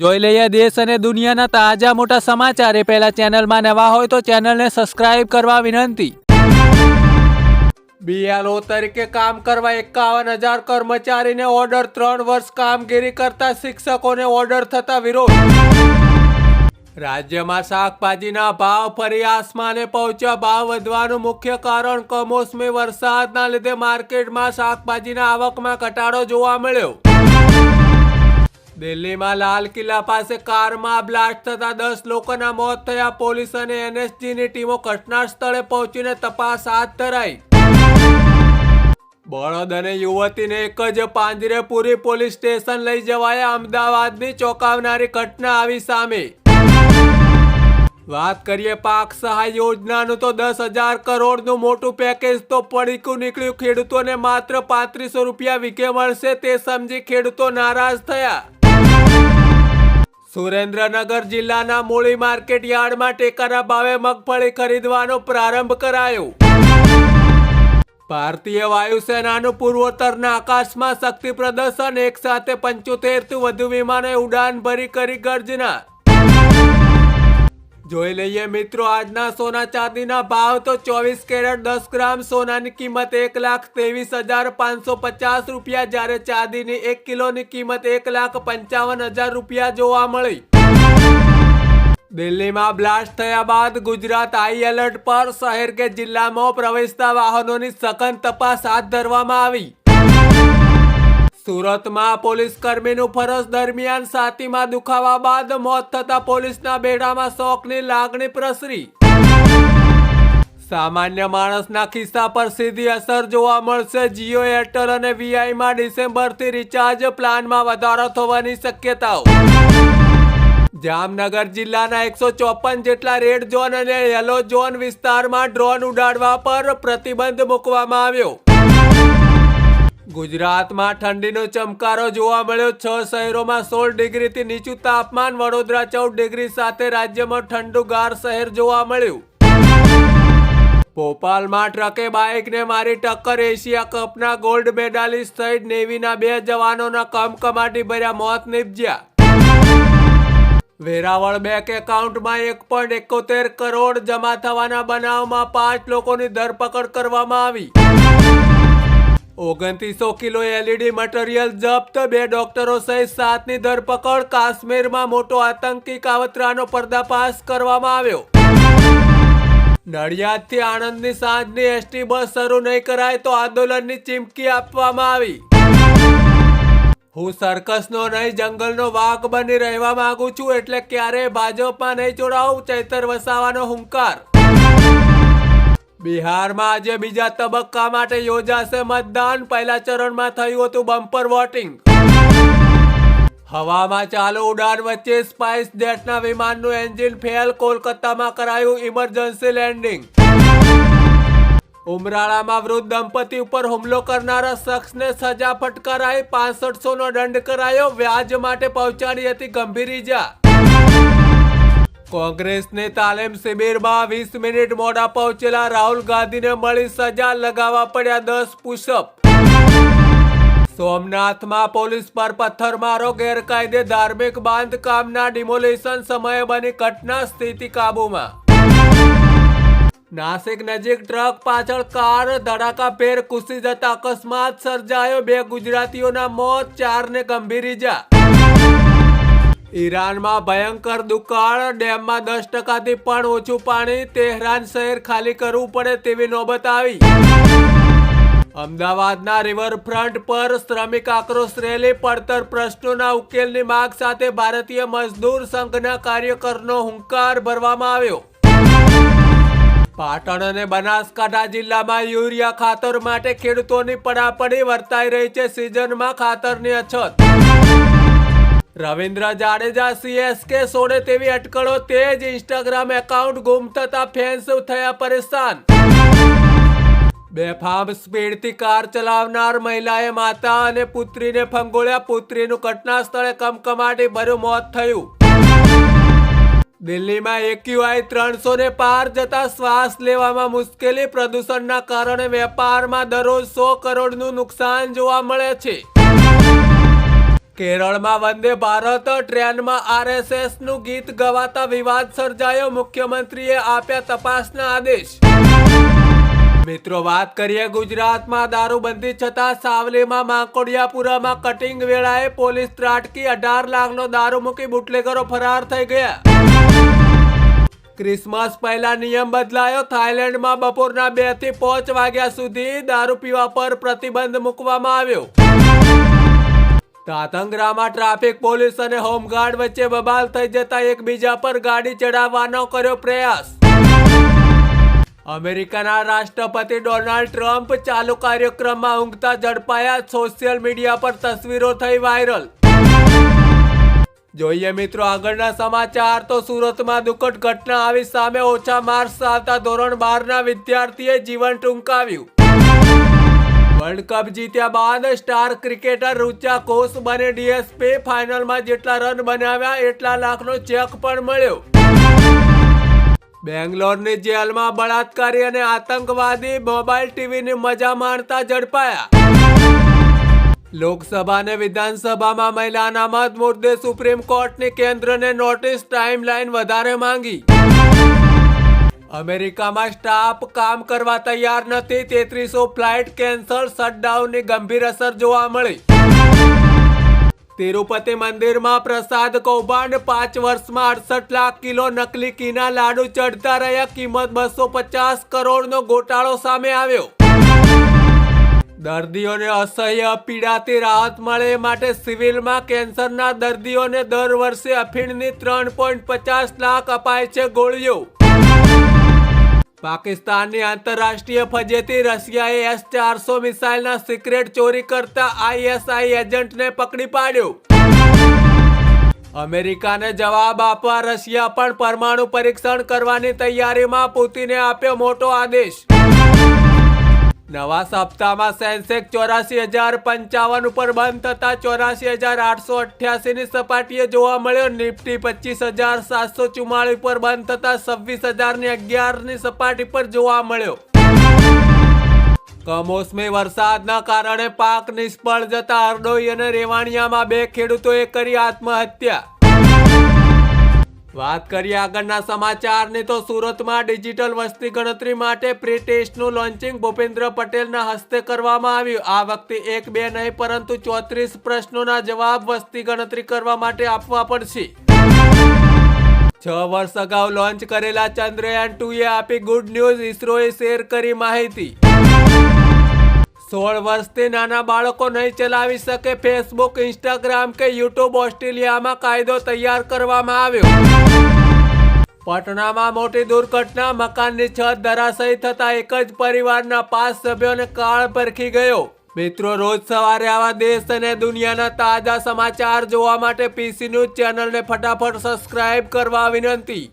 જોઈ લઈએ દેશ અને દુનિયાના તાજા મોટા સમાચાર. એ પહેલા ચેનલમાં નવા હોય તો ચેનલને સબસ્ક્રાઇબ કરવા વિનંતી. બીએલઓ તરીકે કામ કરવા એકાવન હજાર કર્મચારીને ઓર્ડર ત્રણ વર્ષ કામગીરી કરતા શિક્ષકોને ઓર્ડર થતા વિરોધ. રાજ્યમાં શાકભાજીના ભાવ ફરી આસમાને પહોંચ્યા. ભાવ વધવાનું મુખ્ય કારણ કમોસમી વરસાદના લીધે માર્કેટમાં શાકભાજીના આવકમાં ઘટાડો જોવા મળ્યો. દિલ્હીમાં લાલ કિલ્લા પાસે કારમાં બ્લાસ્ટ થતા દસ લોકોના મોત થયા. પોલીસ અને એનએસજીની ટીમો ઘટના સ્થળે પહોંચીને તપાસ હાથ ધરાઈ. બળદ અને યુવતીને એક જ પાંજરે પૂરી પોલીસ સ્ટેશન લઈ જવાયા. અમદાવાદની ચોંકાવનારી ઘટના આવી સામે. વાત કરીએ પાક સહાય યોજનાનું, તો દસ હજાર કરોડનું મોટું પેકેજ તો પડીકું નીકળ્યું. ખેડૂતોને માત્ર પાંત્રીસો રૂપિયા વીઘે મળશે, તે સમજી ખેડૂતો નારાજ થયા. સુરેન્દ્રનગર જિલ્લાના મૂળી માર્કેટ યાર્ડમાં ટેકાના ભાવે મગફળી ખરીદવાનો પ્રારંભ કરાયો. ભારતીય વાયુસેનાનું પૂર્વોત્તરના આકાશમાં શક્તિ પ્રદર્શન, એક સાથે પંચોતેરથી વધુ વિમાને ઉડાન ભરી કરી ગર્જના. જોઈ લઈએ મિત્રો, આજના સોના ચાંદીના ભાવ તો ચોવીસ કેરેટ દસ ગ્રામ, સોનાની કિંમત એક લાખ ત્રેવીસ હજાર પાંચસો પચાસ રૂપિયા, જ્યારે ચાંદીની એક કિલોની કિંમત એક લાખ પંચાવન હજાર રૂપિયા જોવા મળી. દિલ્હીમાં બ્લાસ્ટ થયા બાદ ગુજરાત હાઈ એલર્ટ પર શહેર કે જિલ્લામાં પ્રવેશતા વાહનોની સઘન તપાસ હાથ ધરવામાં આવી. સુરતમાં પોલીસ કર્મીનું ફરજ દરમિયાન સાતીમાં દુખાવા બાદ મોત થતા પોલીસના બેડામાં શોકની લાગણી પ્રસરી. સામાન્ય માણસના ખિસ્સા પર સીધી અસર જોવા મળશે. જીઓ, એરટેલ અને વીઆઈમાં ડિસેમ્બરથી રિચાર્જ પ્લાનમાં વધારો થવાની શક્યતાઓ. જામનગર જિલ્લાના એકસો ચોપન જેટલા રેડ ઝોન અને યલો ઝોન વિસ્તારમાં ડ્રોન ઉડાડવા પર પ્રતિબંધ મૂકવામાં આવ્યો. ગુજરાતમાં ઠંડીનો ચમકારો જોવા મળ્યો. છ શહેરોમાં સોળ ડિગ્રીથી નીચું તાપમાન. વડોદરા ચૌદ ડિગ્રી સાથે રાજ્યમાં ઠંડુગાર શહેર જોવા મળ્યું. ભોપાલમાં ટ્રકે બાઇકને મારી ટક્કર. એશિયા કપના ગોલ્ડ મેડાલિસ્ટ સહિત નેવીના બે જવાનોના કમકમાટી ભર્યા મોત નીપજ્યા. વેરાવળ બેંક એકાઉન્ટમાં એક પોઈન્ટ એકોતેર કરોડ જમા થવાના બનાવમાં પાંચ લોકોની ધરપકડ કરવામાં આવી. ઓગણત્રીસો કિલો એલઈડી મટીરિયલ જપ્ત બે ડોક્ટરો સહિત સાતની ધરપકડ. કાશ્મીરમાં મોટો આતંકી કાવતરાનો પર્દાફાશ કરવામાં આવ્યો. નડિયાદથી આણંદની સાંજની એસટી બસ શરૂ નહીં કરાય તો આંદોલનની ચીમકી આપવામાં આવી. હું સર્કસનો નહીં, જંગલનો વાઘ બની રહેવા માંગુ છું એટલે ક્યારેય ભાજપમાં નહીં જોડાવું. ચૈતર વસાવાનો હુંકાર. બિહારમાં આજે બીજા તબક્કા માટે યોજાશે મતદાન. પહેલા ચરણમાં થયું હતું બમ્પર વોટિંગ. હવામાં ચાલુ ઉડાન વચ્ચે સ્પાઇસ જેટના વિમાનનું એન્જિન ફેલ, કોલકાતામાં કરાયું ઇમરજન્સી લેન્ડિંગ. ઉમરાળામાં વૃદ્ધ દંપતી ઉપર હુમલો કરનારા શખ્સને સજા ફટકારાઈ પાસઠસો નો દંડ કરાયો. વ્યાજ માટે પહોંચાડી હતી ગંભીર ઈજા. કોંગ્રેસની તાલીમ શિબિરમાં વીસ મિનિટ મોડા પહોંચેલા રાહુલ ગાંધીને મળી સજા લગાવવા પડ્યા દસ પુશઅપ. સોમનાથમાં પોલીસ પર પથ્થરમારો, ગેરકાયદે ધાર્મિક બાંધકામના ડિમોલિશન સમયે બની ઘટના સ્થિતિ કાબૂમાં. નાસિક નજીક ટ્રક પાછળ કાર ધડાકાભેર ઘૂસી જતા અકસ્માત સર્જાયો. બે ગુજરાતીઓના મોત, ચારને ગંભીર ઈજા. ઈરાનમાં ભયંકર દુકાળ, ડેમમાં દસ ટકાથી પણ ઓછું પાણી, તેહરાન શહેર ખાલી કરવું પડે તેવી નોબત આવી. અમદાવાદના રિવરફ્રન્ટ પર શ્રમિક આક્રોશ રેલી, પડતર પ્રશ્નોના ઉકેલની માંગ સાથે ભારતીય મજદૂર સંઘના કાર્યકરનો હુંકાર ભરવામાં આવ્યો. પાટણ અને બનાસકાંઠા જિલ્લામાં યુરિયા ખાતર માટે ખેડૂતોની પડાપડી વર્તાઈ રહી છે સિઝનમાં ખાતરની અછત. રવિન્દ્ર જાડેજા સીએસકે સોડે તેવી અટકળો તે જ ઇન્સ્ટાગ્રામ એકાઉન્ટ ગુમ થતા ફેન્સ થયા પરેશાન. બેફામ સ્પીડથી કાર ચલાવનાર મહિલાએ માતા અને પુત્રીને ફંગોળ્યા. પુત્રીનું ઘટના સ્થળે કમકમાટી ભર્યું મોત થયું. દિલ્હીમાં એક્યુઆઈ ત્રણસો ને પાર જતા શ્વાસ લેવામાં મુશ્કેલી. પ્રદૂષણના કારણે વેપારમાં દરરોજ સો કરોડનું નુકસાન જોવા મળે છે. કેરળમાં વંદે ભારત ટ્રેનમાં આરએસએસનું ગીત ગવાતા વિવાદ સર્જાયો. મુખ્યમંત્રીએ આપ્યા તપાસના આદેશ. મિત્રો, વાત કરીએ ગુજરાતમાં દારૂબંધી છતાં સાવલીમાં માંકોડિયાપુરામાં કટિંગ વેળાએ પોલીસ ત્રાટકી. અઢાર લાખનો દારૂ મૂકી બુટલેગરો ફરાર થઈ ગયા. ક્રિસમસ પહેલા નિયમ બદલાયો. થાઈલેન્ડમાં બપોરના બેથી પાંચ વાગ્યા સુધી દારૂ પીવા પર પ્રતિબંધ મૂકવામાં આવ્યો. તાતંગરામાં ટ્રાફિક પોલીસ અને હોમગાર્ડ વચ્ચે બબાલ થઈ જતા એકબીજા પર ગાડી ચડાવવાનો કર્યો પ્રયાસ. અમેરિકાના રાષ્ટ્રપતિ ડોનાલ્ડ ટ્રમ્પ ચાલુ કાર્યક્રમમાં ઊંઘતા ઝડપાયા સોશિયલ મીડિયા પર તસવીરો થઈ વાયરલ. જોઈએ મિત્રો આગળના સમાચાર, તો સુરતમાં દુઃખદ ઘટના આવી સામે ઓછા માર્ક્સ આવતા ધોરણ બારના વિદ્યાર્થીએ જીવન ટૂંકાવ્યું. વર્લ્ડ કપ જીત્યા બાદ સ્ટાર ક્રિકેટર રુચા કોસ બને ડીએસપી ફાઇનલમાં જેટલા રન બનાવ્યા, એટલા લાખનો ચેક પણ મળ્યો. બેંગ્લોરની જેલમાં બળાત્કારી અને આતંકવાદી મોબાઈલ ટીવીની મજા માણતા ઝડપાયા. લોકસભા અને વિધાનસભામાં મહિલાના મત મુદ્દે સુપ્રીમ કોર્ટની કેન્દ્રને નોટિસ ટાઈમલાઈન વધારે માંગી. અમેરિકામાં સ્ટાફ કામ કરવા તૈયાર નથી, તેત્રીસો ફ્લાઇટ કેન્સલ, શટડાઉનની ગંભીર અસર જોવા મળી. તિરુપતિ મંદિરમાં પ્રસાદ કૌભાંડ, પાંચ વર્ષમાં અડસઠ લાખ કિલો નકલી કીના લાડુ ચડતા રહ્યા, કિંમત બસો પચાસ કરોડનો ગોટાળો સામે આવ્યો. દર્દીઓને અસહ્ય પીડાથી રાહત મળે માટે સિવિલમાં કેન્સરના દર્દીઓને દર વર્ષે અફીણની ત્રણ પોઈન્ટ પચાસ લાખ અપાય છે ગોળીઓ. પાકિસ્તાનની આંતરરાષ્ટ્રીય ફજેતી રશિયાએ એસ ચારસો મિસાઇલના સિક્રેટ ચોરી કરતા આઈએસઆઈ એજન્ટને પકડી પાડ્યો. અમેરિકાને જવાબ આપવા રશિયા પણ પરમાણુ પરીક્ષણ કરવાની તૈયારીમાં પુતિને આપ્યો મોટો આદેશ. નવા સપ્તાહમાં સેન્સેક્સ ચોરાસી હજાર પંચાવન ઉપર બંધ થતા ચોરાસી હજાર આઠસો અઠ્યાસીની સપાટીએ જોવા મળ્યો. નિફ્ટી પચીસ હજાર સાતસો ચુમ્માળીસ પર બંધ થતા છવ્વીસ હજારની અગિયાર સપાટી પર જોવા મળ્યો. કમોસમી વરસાદના કારણે પાક નિષ્ફળ જતા અરડોઈ અને રેવાણિયામાં બે ખેડૂતોએ કરી આત્મહત્યા. વાત કરીએ આગળના સમાચારની તો સુરતમાં ડિજિટલ વસ્તી ગણતરી માટે પ્રી ટેસ્ટનું લોન્ચિંગ ભૂપેન્દ્ર પટેલના હસ્તે કરવામાં આવ્યું. આ વખતે એક બે નહીં, પરંતુ ચોત્રીસ પ્રશ્નોના જવાબ વસ્તી ગણતરી કરવા માટે આપવા પડશે. છ વર્ષ અગાઉ લોન્ચ કરેલા ચંદ્રયાન ટુ એ આપી ગુડ ન્યૂઝ, ઇસરોએ શેર કરી માહિતી. સોળ વર્ષથી નાના બાળકો નહીં ચલાવી શકે ફેસબુક ઇન્સ્ટાગ્રામ કે યુટ્યુબ ઓસ્ટ્રેલિયામાં કાયદો તૈયાર કરવામાં આવ્યો. પટનામાં મોટી દુર્ઘટના, મકાનની છત ધરાશયી થતા એક જ પરિવારના પાંચ સભ્યોને કાળ પરખી ગયો. મિત્રો, રોજ સવારે આવા દેશ અને દુનિયાના તાજા સમાચાર જોવા માટે પીસી ન્યૂઝ ચેનલને ફટાફટ સબસ્ક્રાઇબ કરવા વિનંતી.